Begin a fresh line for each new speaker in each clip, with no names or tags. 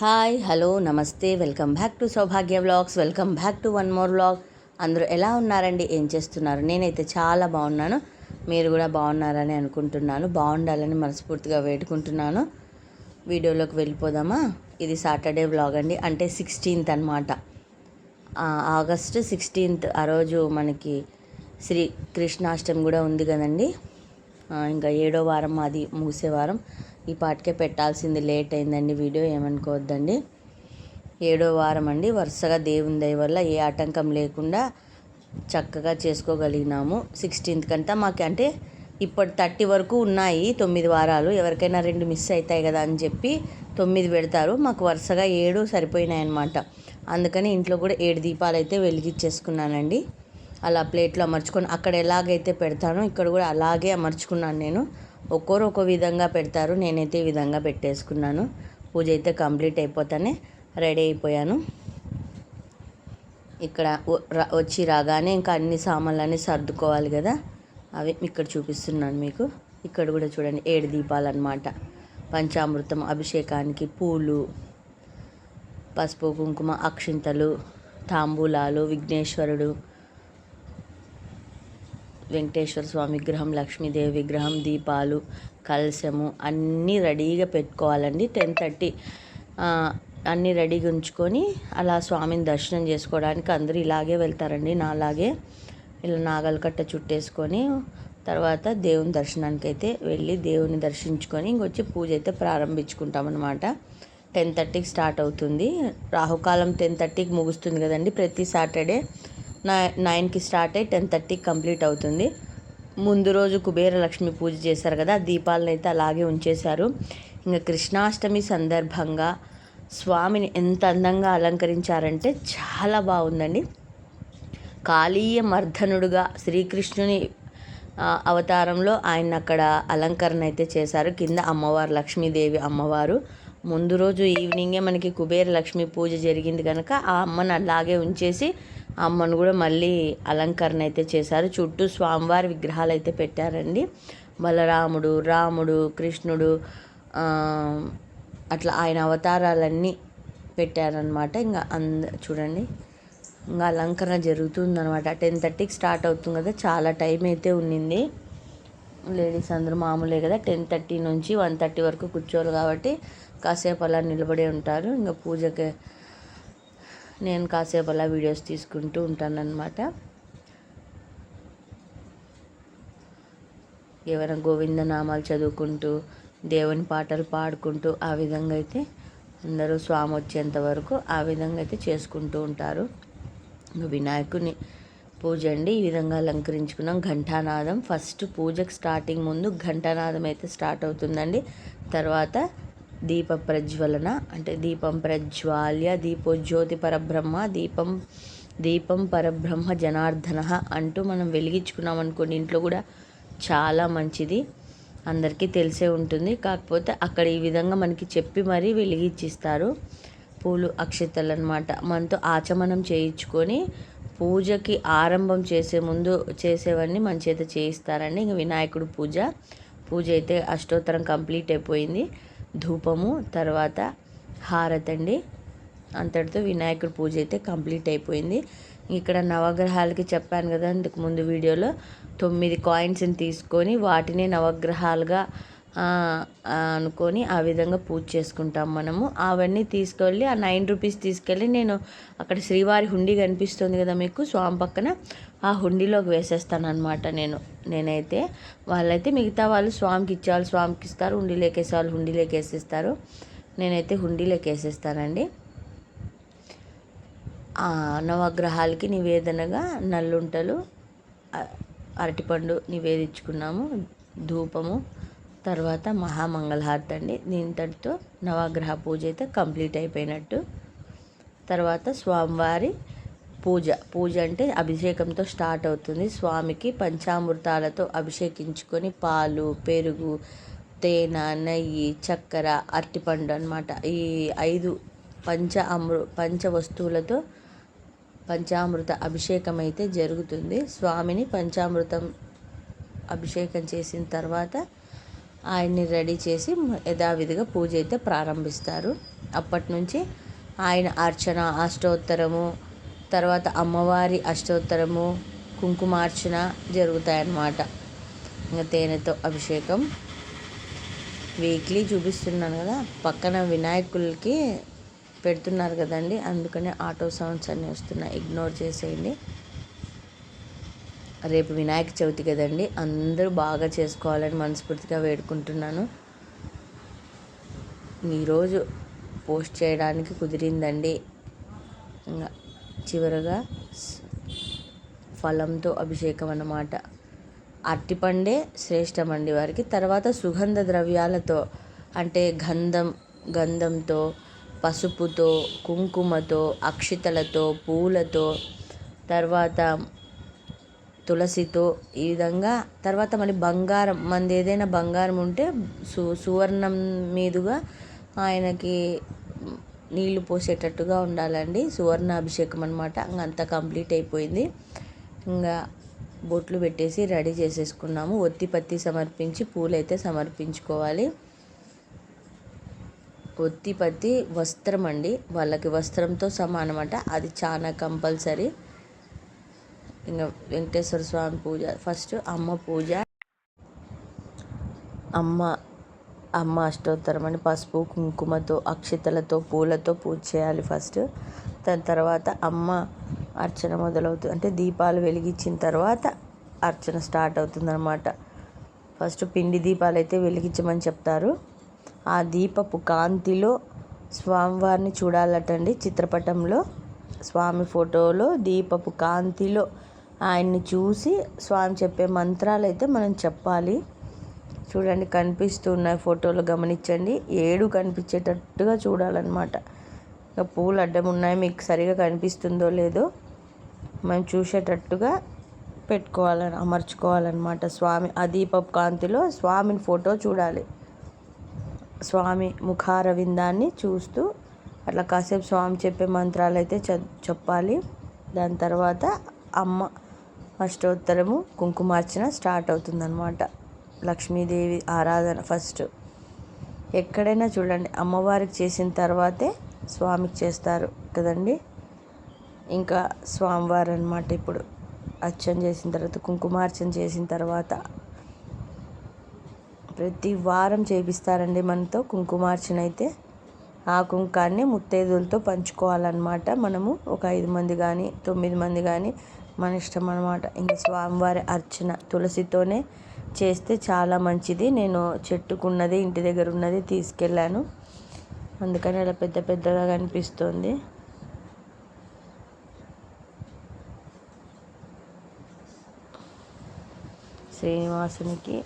Hi hello నమస్తే welcome back to Soubhagya vlogs welcome back to one more vlog. అందరూ ఎలా ఉన్నారండి? ఏం చేస్తున్నారు? నేనైతే చాలా బాగున్నాను. మీరు కూడా బాగున్నారని అనుకుంటున్నాను. బాగుండాలని మనస్ఫూర్తిగా వేడుకుంటున్నాను. వీడియోలోకి వెళ్ళిపోదామా? ఇది సాటర్డే వ్లాగ్ అండి. అంటే సిక్స్టీన్త్ అనమాట ఆగస్ట్ సిక్స్టీన్త్ ఆ రోజు మనకి శ్రీ కృష్ణాష్టమి కూడా ఉంది కదండి. ఇంకా ఏడో వారం అది ముగిసే వారం. ఈ పాటికే పెట్టాల్సింది లేట్ అయిందండి. వీడియో ఏమనుకోవద్దండి. ఏడో వారం అండి. వరుసగా దేవుని దయ వల్ల ఏ ఆటంకం లేకుండా చక్కగా చేసుకోగలిగినాము. సిక్స్టీన్త్ కంతా మాకు అంటే ఇప్పటి థర్టీ వరకు ఉన్నాయి తొమ్మిది వారాలు. ఎవరికైనా రెండు మిస్ అవుతాయి కదా అని చెప్పి తొమ్మిది పెడతారు. మాకు వరుసగా ఏడు సరిపోయినాయి అన్నమాట అందుకని ఇంట్లో కూడా ఏడు దీపాలు అయితే వెలిగించేసుకున్నానండి. అలా ప్లేట్లో అమర్చుకొని అక్కడ ఎలాగైతే పెడతానో ఇక్కడ కూడా అలాగే అమర్చుకున్నాను నేను. ఒక్కొరు ఒక్కో విధంగా పెడతారు. నేనైతే ఈ విధంగా పెట్టేసుకున్నాను. పూజ అయితే కంప్లీట్ అయిపోతానే రెడీ అయిపోయాను. ఇక్కడ వ- వచ్చి రాగానే ఇంకా అన్ని సామాన్లన్నీ సర్దుకోవాలి కదా. అవి ఇక్కడ చూపిస్తున్నాను మీకు. ఇక్కడ కూడా చూడండి ఏడు దీపాలు అన్నమాట పంచామృతం అభిషేకానికి పూలు పసుపు కుంకుమ అక్షింతలు తాంబూలాలు విఘ్నేశ్వరుడు వెంకటేశ్వర స్వామి విగ్రహం లక్ష్మీదేవి విగ్రహం దీపాలు కలశము అన్నీ రెడీగా పెట్టుకోవాలండి. టెన్ థర్టీ అన్నీ రెడీగా ఉంచుకొని అలా స్వామిని దర్శనం చేసుకోవడానికి అందరూ ఇలాగే వెళ్తారండి నాలాగే. ఇలా నాగలకట్ట చుట్టేసుకొని తర్వాత దేవుని దర్శనానికి అయితే వెళ్ళి దేవుని దర్శించుకొని ఇంకొచ్చి పూజ అయితే ప్రారంభించుకుంటాం అనమాట టెన్ థర్టీకి స్టార్ట్ అవుతుంది. రాహుకాలం టెన్ థర్టీకి ముగుస్తుంది కదండి ప్రతి సాటర్డే. నైన్కి స్టార్ట్ అయ్యి టెన్ థర్టీకి కంప్లీట్ అవుతుంది. ముందు రోజు కుబేర లక్ష్మి పూజ చేశారు కదా దీపాలను అయితే అలాగే ఉంచేశారు. ఇంకా కృష్ణాష్టమి సందర్భంగా స్వామిని ఎంత అందంగా అలంకరించారంటే చాలా బాగుందండి. కాళీయ మర్ధనుడుగా శ్రీకృష్ణుని అవతారంలో ఆయన అక్కడ అలంకరణ అయితే చేశారు. కింద అమ్మవారు లక్ష్మీదేవి అమ్మవారు. ముందు రోజు ఈవినింగే మనకి కుబేర లక్ష్మి పూజ జరిగింది కనుక ఆ అమ్మను అలాగే ఉంచేసి అమ్మను కూడా మళ్ళీ అలంకరణ అయితే చేశారు. చుట్టూ స్వామివారి విగ్రహాలు అయితే పెట్టారండి. బలరాముడు రాముడు కృష్ణుడు అట్లా ఆయన అవతారాలన్నీ పెట్టారనమాట ఇంకా అంద చూడండి. ఇంకా అలంకరణ జరుగుతుంది అనమాట టెన్ థర్టీకి స్టార్ట్ అవుతుంది కదా చాలా టైం అయితే ఉన్నింది. లేడీస్ అందరూ మామూలే కదా టెన్ థర్టీ నుంచి వన్ థర్టీ వరకు కూర్చోరు కాబట్టి కాసేపు అలా నిలబడే ఉంటారు. ఇంకా పూజకి నేను కాసేపు అలా వీడియోస్ తీసుకుంటూ ఉంటానన్నమాట. ఏమైనా గోవింద నామాలు చదువుకుంటూ దేవుని పాటలు పాడుకుంటూ ఆ విధంగా అయితే అందరూ స్వామి వచ్చేంత వరకు ఆ విధంగా అయితే చేసుకుంటూ ఉంటారు. వినాయకుని పూజ అండి. ఈ విధంగా అలంకరించుకున్నాం. ఘంటానాదం. ఫస్ట్ పూజకి స్టార్టింగ్ ముందు ఘంటానాదం అయితే స్టార్ట్ అవుతుందండి. తర్వాత దీప ప్రజ్వలన అంటే దీపం ప్రజ్వాల్య దీపోజ్యోతి పరబ్రహ్మ దీపం దీపం పరబ్రహ్మ జనార్దన అంటూ మనం వెలిగించుకున్నాం అనుకోండి. ఇంట్లో కూడా చాలా మంచిది. అందరికీ తెలిసే ఉంటుంది. కాకపోతే అక్కడ ఈ విధంగా మనకి చెప్పి మరీ వెలిగించిస్తారు. పూలు అక్షతలు అనమాట మనతో ఆచమనం చేయించుకొని పూజకి ఆరంభం చేసే ముందు చేసేవన్నీ మన చేత చేయిస్తారండి. ఇంక వినాయకుడు పూజ. పూజ అయితే అష్టోత్తరం కంప్లీట్ అయిపోయింది. ధూపము తర్వాత హారతండి. అండి అంతటితో వినాయకుడి పూజ అయితే కంప్లీట్ అయిపోయింది. ఇక్కడ నవగ్రహాలకి చెప్పాను కదా ఇంతకుముందు వీడియోలో తొమ్మిది కాయిన్స్ని తీసుకొని వాటిని నవగ్రహాలుగా అనుకొని ఆ విధంగా పూజ చేసుకుంటాం మనము. అవన్నీ తీసుకెళ్ళి ఆ నైన్ రూపీస్ తీసుకెళ్ళి నేను అక్కడ శ్రీవారి హుండీ కనిపిస్తుంది కదా మీకు స్వామి పక్కన ఆ హుండీలోకి వేసేస్తాను అనమాట నేను. నేనైతే వాళ్ళైతే మిగతా వాళ్ళు స్వామికి ఇచ్చేవాళ్ళు స్వామికి ఇస్తారు హుండీలోకి వేసే వాళ్ళు హుండీలోకి వేసేస్తారు. నేనైతే హుండీలోకి వేసేస్తానండి. నవగ్రహాలకి నివేదనగా నల్లుంటలు అరటిపండు నివేదించుకున్నాము ధూపము తర్వాత మహామంగళహారతి అండి. దీంతటితో నవగ్రహ పూజ అయితే కంప్లీట్ అయిపోయినట్టు. తర్వాత స్వామివారి పూజ. పూజ అంటే అభిషేకంతో స్టార్ట్ అవుతుంది. స్వామికి పంచామృతాలతో అభిషేకించుకొని పాలు పెరుగు తేనె నెయ్యి చక్కెర అరటిపండు అనమాట ఈ ఐదు పంచ అమృ పంచ వస్తువులతో పంచామృత అభిషేకం అయితే జరుగుతుంది. స్వామిని పంచామృతం అభిషేకం చేసిన తర్వాత ఆయన్ని రెడీ చేసి యథావిధిగా పూజ అయితే ప్రారంభిస్తారు. అప్పటి నుంచి ఆయన అర్చన అష్టోత్తరము తర్వాత అమ్మవారి అష్టోత్తరము కుంకుమార్చన జరుగుతాయన్నమాట. ఇంకా తేనెతో అభిషేకం. వీక్లీ చూపిస్తున్నాను కదా పక్కన వినాయకులకి పెడుతున్నారు కదండి అందుకనే ఆటో సౌండ్స్ అన్నీ వస్తున్నాయి. ఇగ్నోర్ చేసేయండి. రేపు వినాయక చవితి కదండి. అందరూ బాగా చేసుకోవాలని మనస్ఫూర్తిగా వేడుకుంటున్నాను. ఈరోజు పోస్ట్ చేయడానికి కుదిరిందండి. ఇంకా చివరగా ఫలంతో అభిషేకం అన్నమాట. అరటిపండే శ్రేష్టమండి వారికి. తర్వాత సుగంధ ద్రవ్యాలతో అంటే గంధం గంధంతో పసుపుతో కుంకుమతో అక్షితలతో పూలతో తర్వాత తులసితో ఈ విధంగా తర్వాత మరి బంగారం మనది ఏదైనా బంగారం ఉంటే సు సువర్ణం మీదుగా ఆయనకి నీళ్ళు పోసేటట్టుగా ఉండాలండి. సువర్ణ అభిషేకం అనమాట అంతా కంప్లీట్ అయిపోయింది. ఇంకా బొట్లు పెట్టేసి రెడీ చేసేసుకున్నాము. ఒత్తి పత్తి సమర్పించి పూలైతే సమర్పించుకోవాలి. ఒత్తి పత్తి వస్త్రం అండి. వాళ్ళకి వస్త్రంతో సమానమాట. అది చాలా కంపల్సరీ. ఇంకా వెంకటేశ్వర స్వామి పూజ. ఫస్ట్ అమ్మ పూజ. అమ్మ అమ్మ అష్టోత్తరం అని పసుపు కుంకుమతో అక్షితలతో పూలతో పూజ చేయాలి ఫస్ట్ దాని తర్వాత అమ్మ అర్చన మొదలవుతుంది అంటే దీపాలు వెలిగించిన తర్వాత అర్చన స్టార్ట్ అవుతుందన్నమాట. ఫస్ట్ పిండి దీపాలు అయితే వెలిగించమని చెప్తారు. ఆ దీపపు కాంతిలో స్వామివారిని చూడాలటండి. చిత్రపటంలో స్వామి ఫోటోలో దీపపు కాంతిలో ఆయన్ని చూసి స్వామి చెప్పే మంత్రాలు అయితే మనం చెప్పాలి. చూడండి కనిపిస్తున్నాయి ఫోటోలు గమనించండి. ఏడు కనిపించేటట్టుగా చూడాలన్నమాట. ఇంకా పూలు అడ్డం ఉన్నాయి మీకు సరిగా కనిపిస్తుందో లేదో మనం చూసేటట్టుగా పెట్టుకోవాలని అమర్చుకోవాలన్నమాట. స్వామి ఆ దీపపు కాంతిలో స్వామిని ఫోటో చూడాలి. స్వామి ముఖార విందాన్ని చూస్తూ అట్లా కాసేపు స్వామి చెప్పే మంత్రాలు అయితే చెప్పాలి. దాని తర్వాత అమ్మ అష్టోత్తరము కుంకుమార్చన స్టార్ట్ అవుతుందన్నమాట. లక్ష్మీదేవి ఆరాధన ఫస్ట్. ఎక్కడైనా చూడండి అమ్మవారికి చేసిన తర్వాతే స్వామికి చేస్తారు కదండి. ఇంకా స్వామివారు అనమాట ఇప్పుడు. అర్చన చేసిన తర్వాత కుంకుమార్చన చేసిన తర్వాత ప్రతి వారం చేపిస్తారండి మనతో కుంకుమార్చన అయితే. ఆ కుంకాన్ని ముత్తైదులతో పంచుకోవాలన్నమాట మనము. ఒక ఐదు మంది కానీ తొమ్మిది మంది కానీ మన ఇష్టం అనమాట ఇంకా స్వామివారి అర్చన తులసితోనే చేస్తే చాలా మంచిది. నేను చెట్టుకున్నది ఇంటి దగ్గర ఉన్నది తీసుకెళ్ళాను. అందుకని అలా పెద్ద పెద్దగా కనిపిస్తుంది. శ్రీనివాసునికి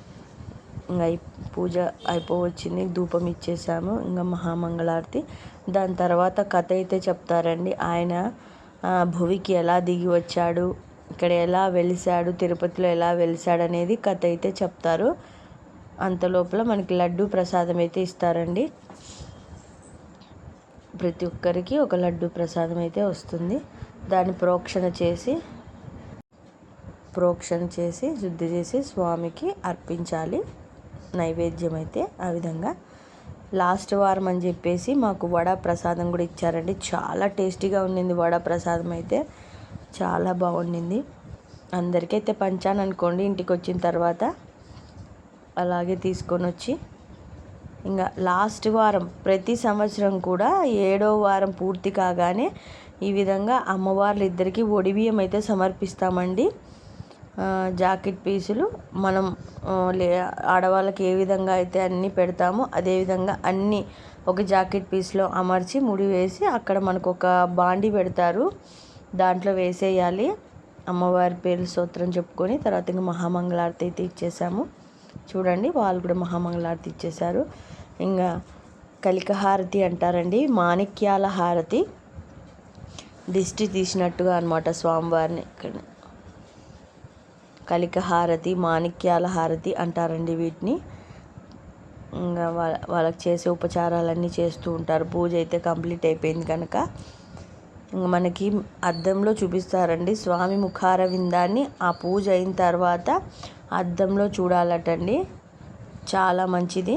ఇంకా పూజ అయిపోవచ్చింది. ధూపం ఇచ్చేసాము. ఇంకా మహామంగళారతి. దాని తర్వాత కథ అయితే చెప్తారండి. ఆయన భువికి ఎలా దిగి వచ్చాడు ఇక్కడ ఎలా వెలిసాడు తిరుపతిలో ఎలా వెలిసాడు అనేది కథ అయితే చెప్తారు. అంత లోపల మనకి లడ్డు ప్రసాదం అయితే ఇస్తారండి. ప్రతి ఒక్కరికి ఒక లడ్డు ప్రసాదం అయితే వస్తుంది. దాన్ని ప్రోక్షణ చేసి ప్రోక్షణ చేసి శుద్ధి చేసి స్వామికి అర్పించాలి. నైవేద్యం అయితే ఆ విధంగా. లాస్ట్ వారం అని చెప్పేసి మాకు వడ ప్రసాదం కూడా ఇచ్చారండి. చాలా టేస్టీగా ఉండింది వడ ప్రసాదం అయితే. చాలా బాగుండింది. అందరికైతే పంచాను అనుకోండి ఇంటికి వచ్చిన తర్వాత. అలాగే తీసుకొని వచ్చి. ఇంకా లాస్ట్ వారం ప్రతి సంవత్సరం కూడా ఏడో వారం పూర్తి కాగానే ఈ విధంగా అమ్మవార్లు ఇద్దరికి ఒడిబియ్యం అయితే సమర్పిస్తామండి. జాకెట్ పీసులు మనం లే ఆడవాళ్ళకి ఏ విధంగా అయితే అన్నీ పెడతామో అదేవిధంగా అన్నీ ఒక జాకెట్ పీస్లో అమర్చి ముడి వేసి అక్కడ మనకు ఒక బాండి పెడతారు. దాంట్లో వేసేయాలి. అమ్మవారి పేరు స్తోత్రం చెప్పుకొని తర్వాత ఇంకా మహామంగళారతి అయితే ఇచ్చేసాము. చూడండి వాళ్ళు కూడా మహామంగళారతి ఇచ్చేసారు ఇంకా కలికహారతి అంటారండి మాణిక్యాల హారతి. దిష్టి తీసినట్టుగా అనమాట స్వామివారిని ఇక్కడ. కలిక హారతి మాణిక్యాల హారతి అంటారండి వీటిని. ఇంకా వాళ్ళ వాళ్ళకి చేసే ఉపచారాలన్నీ చేస్తూ ఉంటారు. పూజ అయితే కంప్లీట్ అయిపోయింది కనుక. మనకి అద్దంలో చూపిస్తారండి. స్వామి ముఖార విందాన్ని ఆ పూజ అయిన తర్వాత అద్దంలో చూడాలటండి. చాలా మంచిది.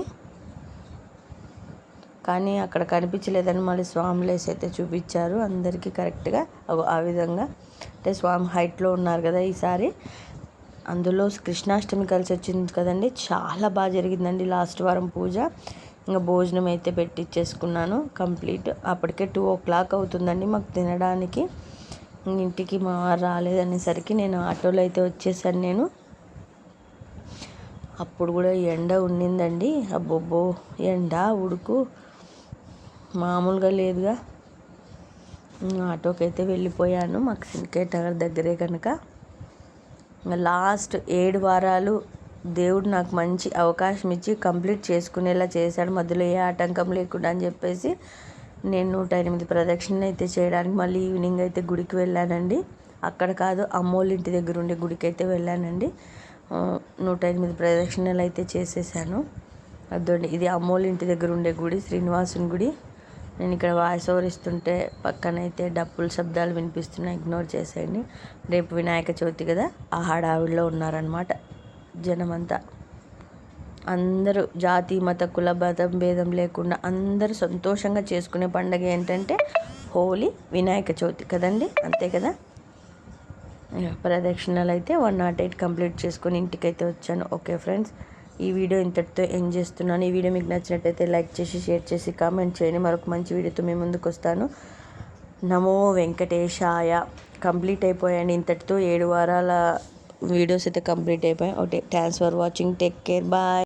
కానీ అక్కడ కనిపించలేదని మళ్ళీ స్వామిలేసి అయితే చూపించారు. అందరికీ కరెక్ట్గా ఆ విధంగా. అంటే స్వామి హైట్లో ఉన్నారు కదా ఈసారి. అందులో కృష్ణాష్టమి కలిసి వచ్చింది కదండి. చాలా బాగా జరిగిందండి లాస్ట్ వారం పూజ. ఇంకా భోజనం అయితే పెట్టించేసుకున్నాను కంప్లీట్. అప్పటికే టూ ఓ క్లాక్ అవుతుందండి మాకు తినడానికి. ఇంటికి మా రాలేదనేసరికి నేను ఆటోలో అయితే వచ్చేసాను నేను. అప్పుడు కూడా ఎండ ఉండిందండి అబ్బోబ్బో ఎండ ఉడుకు. మామూలుగా లేదుగా. ఆటోకి అయితే వెళ్ళిపోయాను. మాకు సిండికేట్ నగర్ దగ్గరే కనుక లాస్ట్ ఏడు వారాలు దేవుడు నాకు మంచి అవకాశం ఇచ్చి కంప్లీట్ చేసుకునేలా చేశాడు. మధ్యలో ఏ ఆటంకం లేకుండా అని చెప్పేసి నేను నూట ఎనిమిది ప్రదక్షిణలు అయితే చేయడానికి మళ్ళీ ఈవినింగ్ అయితే గుడికి వెళ్ళానండి. అక్కడ కాదు అమ్మోళ్ళ ఇంటి దగ్గర ఉండే గుడికి అయితే వెళ్ళానండి. నూట ఎనిమిది ప్రదక్షిణలు అయితే చేసేసాను. అదండి ఇది అమ్మోళ్ళ ఇంటి దగ్గర ఉండే గుడి శ్రీనివాసుని గుడి. నేను ఇక్కడ వాయిస్ ఓవర్ ఇస్తుంటే పక్కనైతే డప్పుల శబ్దాలు వినిపిస్తున్నాయి. ఇగ్నోర్ చేసేయండి. రేపు వినాయక చవితి కదా ఆ హడావిడిలో ఉన్నారనమాట జనమంతా. అందరూ జాతి మత కుల మతం భేదం లేకుండా అందరూ సంతోషంగా చేసుకునే పండుగ ఏంటంటే హోలీ వినాయక చవితి కదండి? అంతే కదా? ప్రదక్షిణలు అయితే వన్ నాట్ ఎయిట్ కంప్లీట్ చేసుకొని ఇంటికైతే వచ్చాను. ఓకే ఫ్రెండ్స్ ఈ వీడియో ఇంతటితో ఎండ్ చేస్తున్నాను. ఈ వీడియో మీకు నచ్చినట్టయితే లైక్ చేసి షేర్ చేసి కామెంట్ చేయండి. మరొక మంచి వీడియోతో మేము ముందుకు వస్తాను. నమో వెంకటేశాయ. కంప్లీట్ అయిపోయాయండి. ఇంతటితో ఏడు వారాల వీడియోస్ అయితే కంప్లీట్ అయిపోయాయి. Okay thanks for watching take care bye